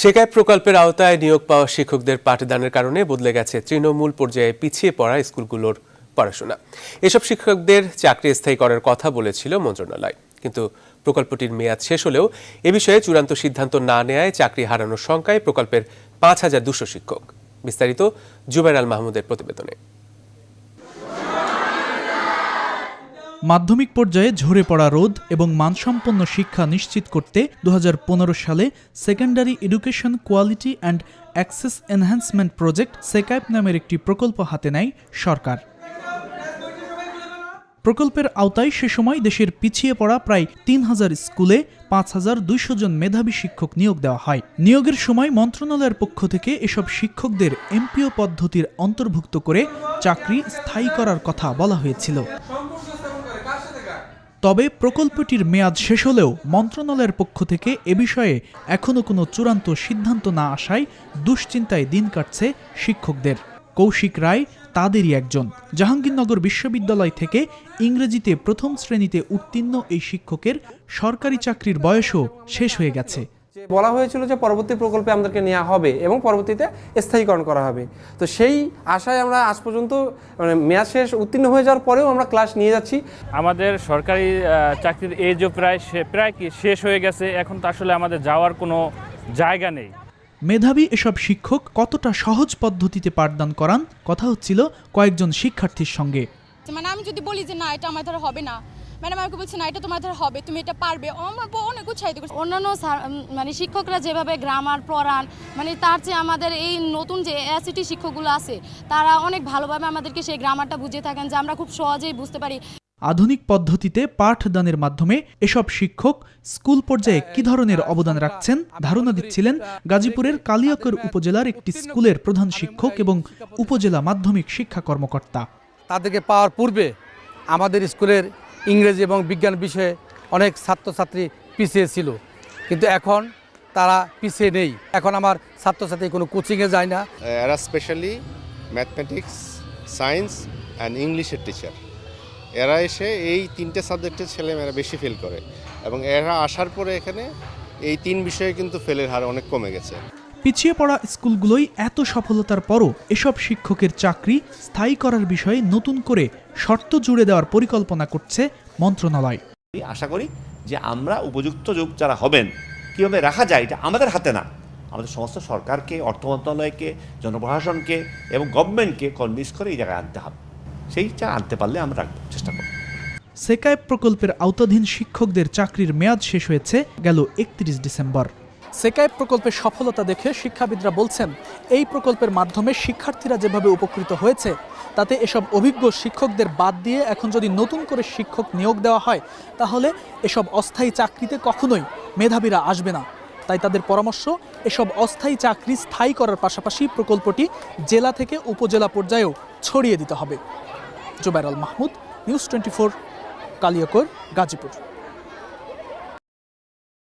শেখায় প্রকল্পের আওতায় নিয়োগ পাওয়া শিক্ষকদের পাঠদানের কারণে বদলে গেছে তৃণমূল পর্যায়ে পিছিয়ে পড়া স্কুলগুলোর পড়াশোনা। এসব শিক্ষকদের চাকরি স্থায়ী করার কথা বলেছিল মন্ত্রণালয়। কিন্তু প্রকল্পটির মেয়াদ শেষ হলেও এ বিষয়ে চূড়ান্ত সিদ্ধান্ত না নেয়ায় চাকরি হারানোর শঙ্কায় প্রকল্পের পাঁচ হাজার দুশো শিক্ষক। বিস্তারিত জুবের আল মাহমুদের প্রতিবেদনে। মাধ্যমিক পর্যায়ে ঝরে পড়া রোধ এবং মানসম্পন্ন শিক্ষা নিশ্চিত করতে দু হাজার পনেরো সালে secondary education quality and access enhancement project SEQAEP নামের একটি প্রকল্প হাতে নেয় সরকার। প্রকল্পের আওতায় সে সময় দেশের পিছিয়ে পড়া প্রায় তিন হাজার স্কুলে পাঁচ হাজার দুইশো জন মেধাবী শিক্ষক নিয়োগ দেওয়া হয়। নিয়োগের সময় মন্ত্রণালয়ের পক্ষ থেকে এসব শিক্ষকদের এমপিও পদ্ধতির অন্তর্ভুক্ত করে চাকরি স্থায়ী করার কথা বলা হয়েছিল। তবে প্রকল্পটির মেয়াদ শেষ হলেও মন্ত্রণালয়ের পক্ষ থেকে এ বিষয়ে এখনও কোনো চূড়ান্ত সিদ্ধান্ত না আসায় দুশ্চিন্তায় দিন কাটছে শিক্ষকদের। কৌশিক রায় তাদেরই একজন। জাহাঙ্গীরনগর বিশ্ববিদ্যালয় থেকে ইংরেজিতে প্রথম শ্রেণীতে উত্তীর্ণ এই শিক্ষকের সরকারি চাকরির বয়সও শেষ হয়ে গেছে। বলা হয়েছিল যে পরবর্তী প্রকল্পে আমাদেরকে নেওয়া হবে এবং পরবর্তীতে স্থায়ীকরণ করা হবে। তো সেই আশায় আমরা আজ পর্যন্ত মানে মেয়াদ শেষ উত্তীর্ণ হয়ে যাওয়ার পরেও আমরা ক্লাস নিয়ে যাচ্ছি। আমাদের সরকারি চাকরির এজও প্রায় প্রায় কি শেষ হয়ে গেছে। এখন তো আসলে আমাদের যাওয়ার কোনো জায়গা নেই। মেধাবী এসব শিক্ষক কতটা সহজ পদ্ধতিতে পাঠদান করান? কথা হচ্ছিল কয়েকজন শিক্ষার্থীর সঙ্গে। মানে আমি যদি বলি যে না এটা আমার দ্বারা হবে না। ম্যাডাম আমাকে বলছে না এটা তোমার হবে তুমি এটা পারবে। ও আমার বউ অনেক উৎসাহিত করছে। অন্যান্য মানে শিক্ষকরা যেভাবে গ্রামার পড়ান মানে তার চেয়ে আমাদের এই নতুন যে এসিটি শিক্ষকগুলো আছে তারা অনেক ভালোভাবে আমাদেরকে সেই গ্রামারটা বুঝিয়ে থাকেন যে আমরা খুব সহজেই বুঝতে পারি। আধুনিক পদ্ধতিতে পাঠদানের মাধ্যমে এসব শিক্ষক স্কুল পর্যায়ে কি ধরনের অবদান রাখছেন ধারণা দিচ্ছিলেন গাজীপুরের কালিয়াকৈর উপজেলার একটি স্কুলের প্রধান শিক্ষক এবং উপজেলা মাধ্যমিক শিক্ষা কর্মকর্তা। তাদেরকে পাওয়ার পূর্বে আমাদের স্কুলের ইংরেজি এবং বিজ্ঞান বিষয়ে অনেক ছাত্রছাত্রী পিছিয়ে ছিল। কিন্তু এখন তারা পিছিয়ে নেই। এখন আমার ছাত্রছাত্রী কোনো কোচিংয়ে যায় না। এরা স্পেশালি ম্যাথমেটিক্স সায়েন্স অ্যান্ড ইংলিশের টিচার এরা এসে এই তিনটে সাবজেক্টের ছেলেমেয়েরা বেশি ফেল করে এবং এরা আসার পরে এখানে এই তিন বিষয়ে কিন্তু ফেলের হার অনেক কমে গেছে। পিছিয়ে পড়া স্কুলগুলোই এত সফলতার পরও এসব শিক্ষকের চাকরি স্থায়ী করার বিষয়ে নতুন করে শর্ত জুড়ে দেওয়ার পরিকল্পনা করছে মন্ত্রণালয়। আশা করি যে আমরা উপযুক্ত যোগ যারা হবেন কীভাবে রাখা যায় এটা আমাদের হাতে না। আমাদের সমস্ত সরকারকে অর্থ মন্ত্রণালয়কে জনপ্রশাসনকে এবং গভর্নমেন্টকে কনভিন্স করে এই জায়গায় আনতে হবে। সেইটা আনতে পারলে আমরা রাখব চেষ্টা করব। সেকাইপ প্রকল্পের আওতাধীন শিক্ষকদের চাকরির মেয়াদ শেষ হয়েছে গেল একত্রিশ ডিসেম্বর। সেকাইপ প্রকল্পের সফলতা দেখে শিক্ষাবিদরা বলছেন, এই প্রকল্পের মাধ্যমে শিক্ষার্থীরা যেভাবে উপকৃত হয়েছে, তাতে এসব অভিজ্ঞ শিক্ষকদের বাদ দিয়ে এখন যদি নতুন করে শিক্ষক নিয়োগ দেওয়া হয়, তাহলে এসব অস্থায়ী চাকরিতে কখনোই মেধাবীরা আসবে না। তাই তাদের পরামর্শ, এসব অস্থায়ী চাকরি স্থায়ী করার পাশাপাশি প্রকল্পটি জেলা থেকে উপজেলা পর্যায়েও ছড়িয়ে দিতে হবে। Zubair Al Mahmud, news twenty four, Kaliakair, Gazipur.